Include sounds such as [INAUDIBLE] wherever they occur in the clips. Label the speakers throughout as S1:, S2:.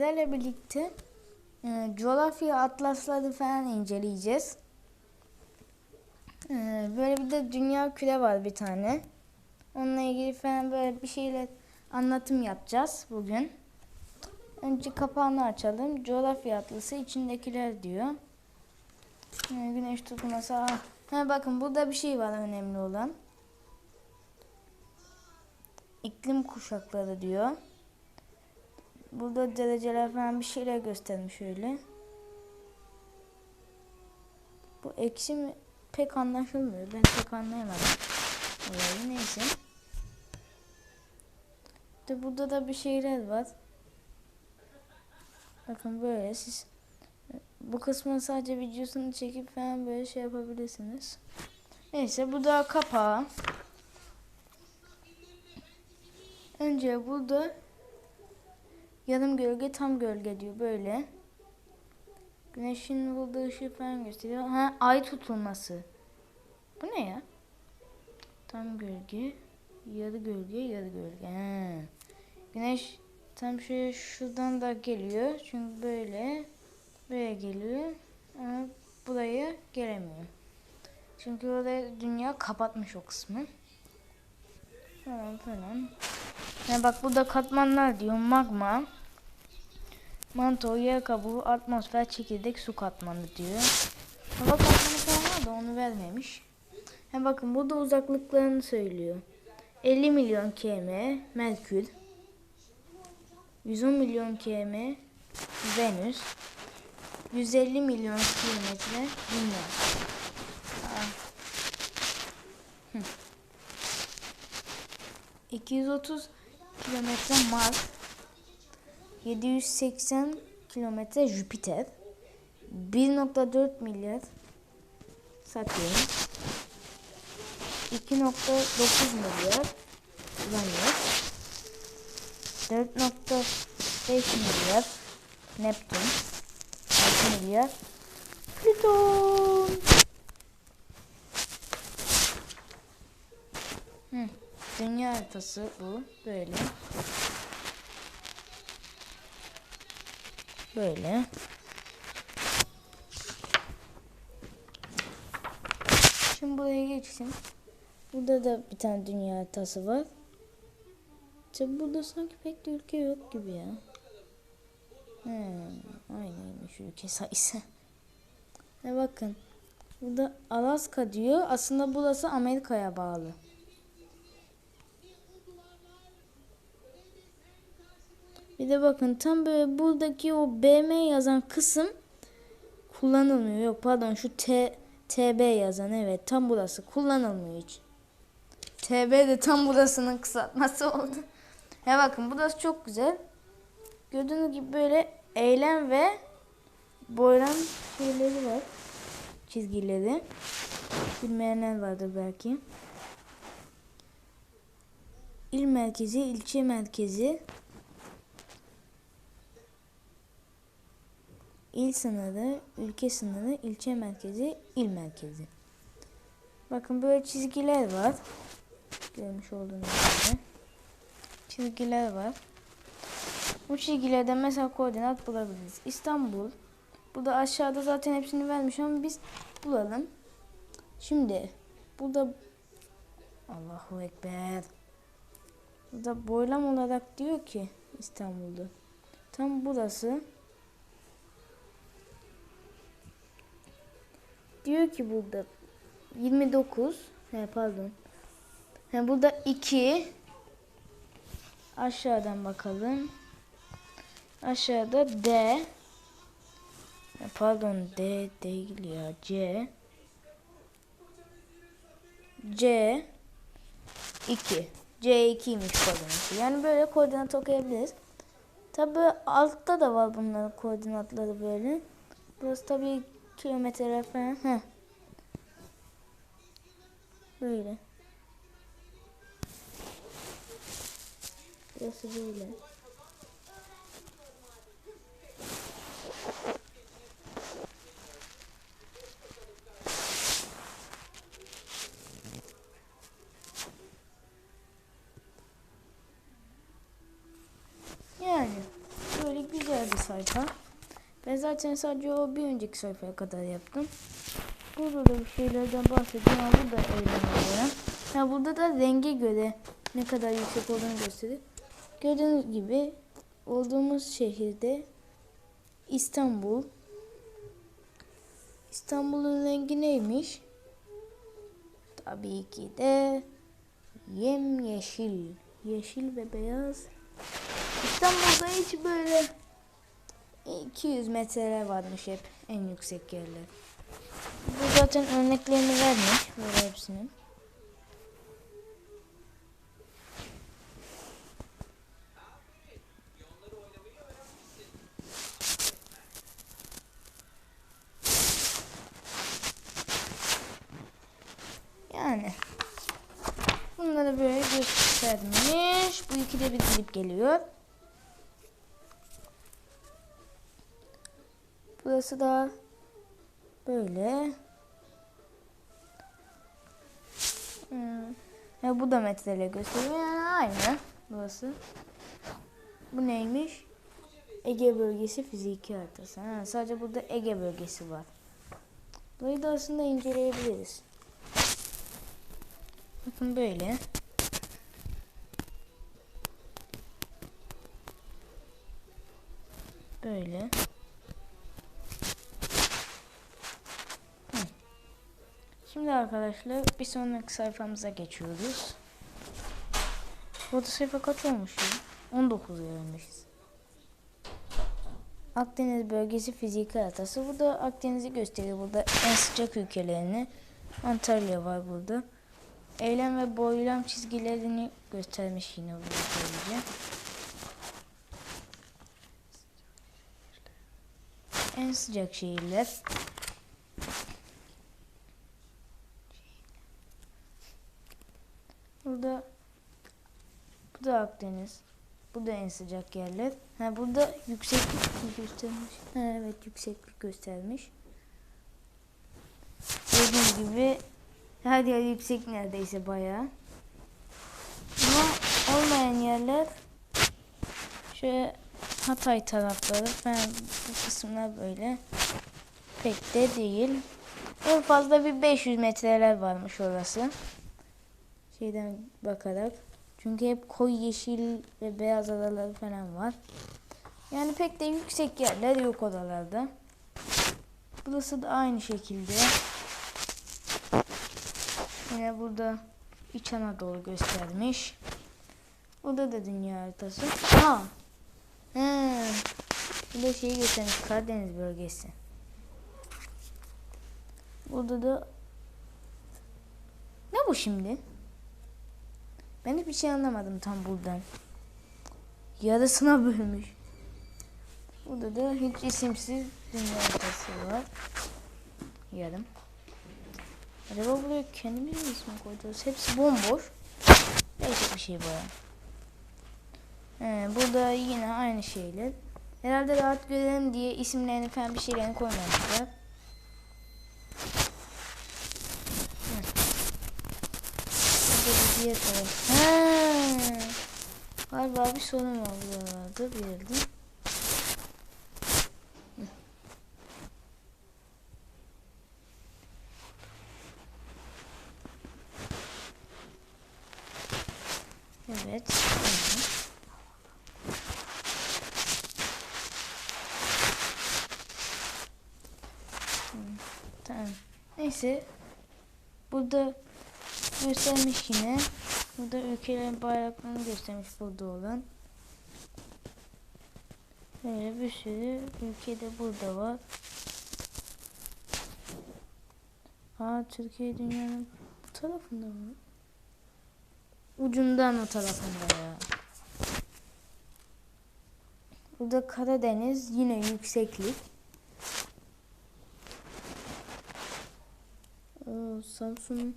S1: Sizlerle birlikte e, coğrafya atlasları falan inceleyeceğiz. E, böyle bir de dünya küre var bir tane. Onunla ilgili falan böyle bir şeyler anlatım yapacağız bugün. Önce kapağını açalım. Coğrafya atlası içindekiler diyor. E, güneş tutması. ah. Ha, bakın burada bir şey var önemli olan. İklim kuşakları diyor. Burada dereceler falan bir şeyler göstermiş öyle. Bu eksi mi? Pek anlaşılmıyor. Ben pek anlayamadım. Olayı neyse. De burada da bir şeyler var. Bakın böyle siz bu kısmın sadece videosunu çekip falan böyle şey yapabilirsiniz. Neyse bu da kapağı. Önce burada Yarım gölge tam gölge diyor böyle. Güneşin bulduğu ışığı falan gösteriyor. Ha ay tutulması. Bu ne ya? Tam gölge, yarı gölge, yarı gölge. Ha. Güneş tam şöyle şuradan da geliyor. Çünkü böyle böyle geliyor. Ama buraya gelemiyor. Çünkü orada dünya kapatmış o kısmı. Falan falan. Yani bak burada katmanlar diyor. Magma, manto, yer kabuğu, atmosfer, çekirdek, su katmanı diyor. Hava katmanı falan da onu vermemiş. Ha bakın burada uzaklıklarını söylüyor. 50 milyon km Merkür. 110 milyon km Venüs. 150 milyon kilometre Dünya. Aa. Hı. 230 kilometre Mars, 780 kilometre Jüpiter, 1.4 milyar Satürn, 2.9 milyar Uranüs, 4.5 milyar Neptün, 6 milyar Plüton. Hı. Dünya haritası bu. Böyle. Böyle. Şimdi buraya geçsin. Burada da bir tane dünya haritası var. İşte burada sanki pek de ülke yok gibi ya. Hmm, aynıymış ülke sayısı. Ne [LAUGHS] bakın. Burada Alaska diyor. Aslında burası Amerika'ya bağlı. Bir de bakın tam böyle buradaki o BM yazan kısım kullanılmıyor. Yok pardon şu T TB yazan evet tam burası kullanılmıyor hiç. TB de tam burasının kısaltması oldu. Ya bakın burası çok güzel. Gördüğünüz gibi böyle eylem ve boylam şeyleri var. Çizgileri. Bilmeyenler vardır belki. İl merkezi, ilçe merkezi, il sınırı, ülke sınırı, ilçe merkezi, il merkezi. Bakın böyle çizgiler var. Görmüş olduğunuz gibi. Çizgiler var. Bu çizgilerden mesela koordinat bulabiliriz. İstanbul. Bu da aşağıda zaten hepsini vermiş ama biz bulalım. Şimdi burada Allahu Ekber. Burada boylam olarak diyor ki İstanbul'da. Tam burası. Diyor ki burada 29 he pardon. He burada 2 aşağıdan bakalım. Aşağıda D he pardon D değil ya C C 2 C2'ymiş koordinatı. Yani böyle koordinat okuyabiliriz. Tabi altta da var bunların koordinatları böyle. Burası tabi kilometre falan. Heh. Böyle. Burası böyle. Yani böyle güzel sayfa. Ben zaten sadece o bir önceki sayfaya kadar yaptım. Burada da bir şeylerden bahsedeyim ama burada eğlenceli. Ha burada da renge göre ne kadar yüksek olduğunu gösterir. Gördüğünüz gibi olduğumuz şehirde İstanbul. İstanbul'un rengi neymiş? Tabii ki de yemyeşil. Yeşil ve beyaz. İstanbul'da hiç böyle 200 metreler varmış hep en yüksek yerler. Bu zaten örneklerini vermiş böyle hepsinin. Yani bunları böyle göstermiş. Bu ikide bir gidip geliyor. Burası da böyle. Hmm. Ya bu da metreyle gösteriyor. Yani aynı burası. Bu neymiş? Ege bölgesi fiziki haritası. Ha, sadece burada Ege bölgesi var. Burayı da aslında inceleyebiliriz. Bakın böyle. Böyle. Şimdi arkadaşlar bir sonraki sayfamıza geçiyoruz. Burada sayfa kaç olmuş ya? 19 gelmişiz. Akdeniz bölgesi fiziki haritası. Burada Akdeniz'i gösteriyor. Burada en sıcak ülkelerini. Antalya var burada. Eylem ve boylam çizgilerini göstermiş yine burada böylece. En sıcak şehirler. Burada bu da Akdeniz. Bu da en sıcak yerler. Ha burada yükseklik göstermiş. Ha, evet yükseklik göstermiş. Gördüğünüz gibi her yer yüksek neredeyse bayağı. Ama olmayan yerler şöyle Hatay tarafları falan bu kısımlar böyle pek de değil. En fazla bir 500 metreler varmış orası. Şeyden bakarak. Çünkü hep koyu yeşil ve beyaz adaları falan var. Yani pek de yüksek yerler yok oralarda. Burası da aynı şekilde. Yine burada İç Anadolu göstermiş. Burada da dünya haritası. Aa. He. Burada şeyi göstermiş. Karadeniz bölgesi. Burada da ne bu şimdi? Ben hiçbir şey anlamadım tam buradan. Yarısına bölmüş. Burada da hiç isimsiz dünya haritası var. Yarım. Acaba buraya kendimiz mi ismi koyacağız? Hepsi bomboş. Değişik bir şey bu. Ee, burada yine aynı şeyler. Herhalde rahat görelim diye isimlerini falan bir şeylerini koymamışlar. Diğer taraf. Ha. Galiba bir sorun buralarda bir yerde. Evet. Tamam. Neyse. Burada göstermiş yine. Burada ülkelerin bayraklarını göstermiş burada olan. Böyle bir sürü ülke de burada var. Aa Türkiye dünyanın bu tarafında mı? Ucundan o tarafında ya. Burada Karadeniz yine yükseklik. Oo, Samsun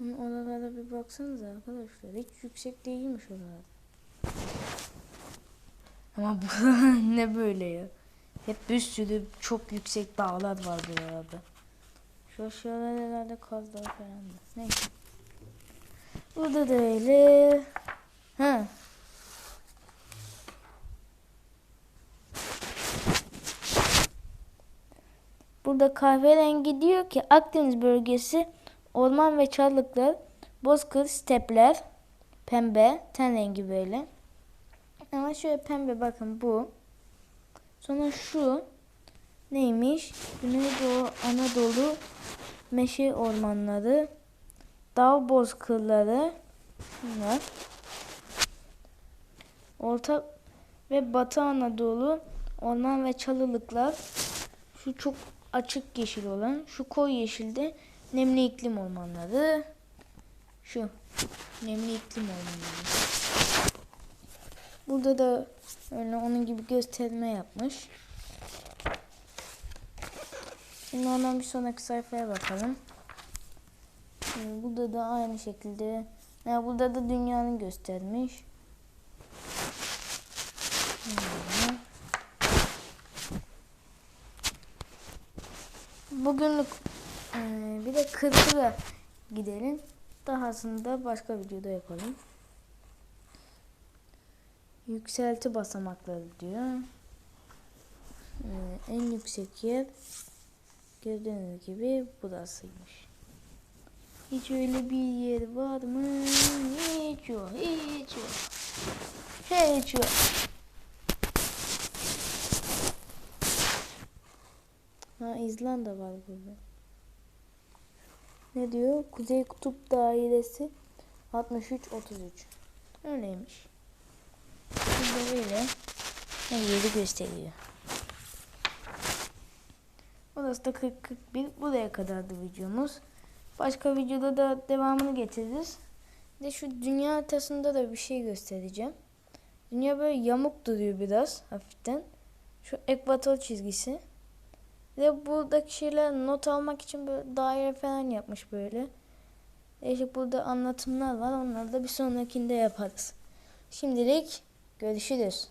S1: oralara bir baksanıza arkadaşlar. Hiç yüksek değilmiş oralar. Ama bu [LAUGHS] ne böyle ya. Hep bir sürü çok yüksek dağlar var buralarda. Şu aşağılar herhalde kazlar falan da. Neyse. Burada da öyle. Ha. burada kahverengi diyor ki Akdeniz bölgesi orman ve çalılıklar, bozkır, stepler, pembe, ten rengi böyle. Ama şöyle pembe bakın bu. Sonra şu neymiş? Güneydoğu Anadolu meşe ormanları, dağ bozkırları bunlar. Orta ve Batı Anadolu orman ve çalılıklar. Şu çok açık yeşil olan, şu koyu yeşilde nemli iklim ormanları. Şu nemli iklim ormanları. Burada da öyle onun gibi gösterme yapmış. Şimdi ondan bir sonraki sayfaya bakalım. Şimdi burada da aynı şekilde ya burada da dünyanın göstermiş. Bugünlük eee, bir de kırkıra gidelim. Dahasında başka videoda yapalım. Yükselti basamakları diyor. Ee, en yüksek yer gördüğünüz gibi burasıymış. Hiç öyle bir yer var mı? Hiç yok. Hiç yok. Hiç yok. Ha İzlanda var burada. Ne diyor? Kuzey Kutup Dairesi 63-33. Öyleymiş. Burada böyle ne yeri gösteriyor. Burası da 40-41. Buraya kadardı videomuz. Başka videoda da devamını getiririz. Bir de şu dünya haritasında da bir şey göstereceğim. Dünya böyle yamuk duruyor biraz hafiften. Şu ekvator çizgisi. De buradaki şeyler not almak için böyle daire falan yapmış böyle. Değişik burada anlatımlar var. Onları da bir sonrakinde yaparız. Şimdilik görüşürüz.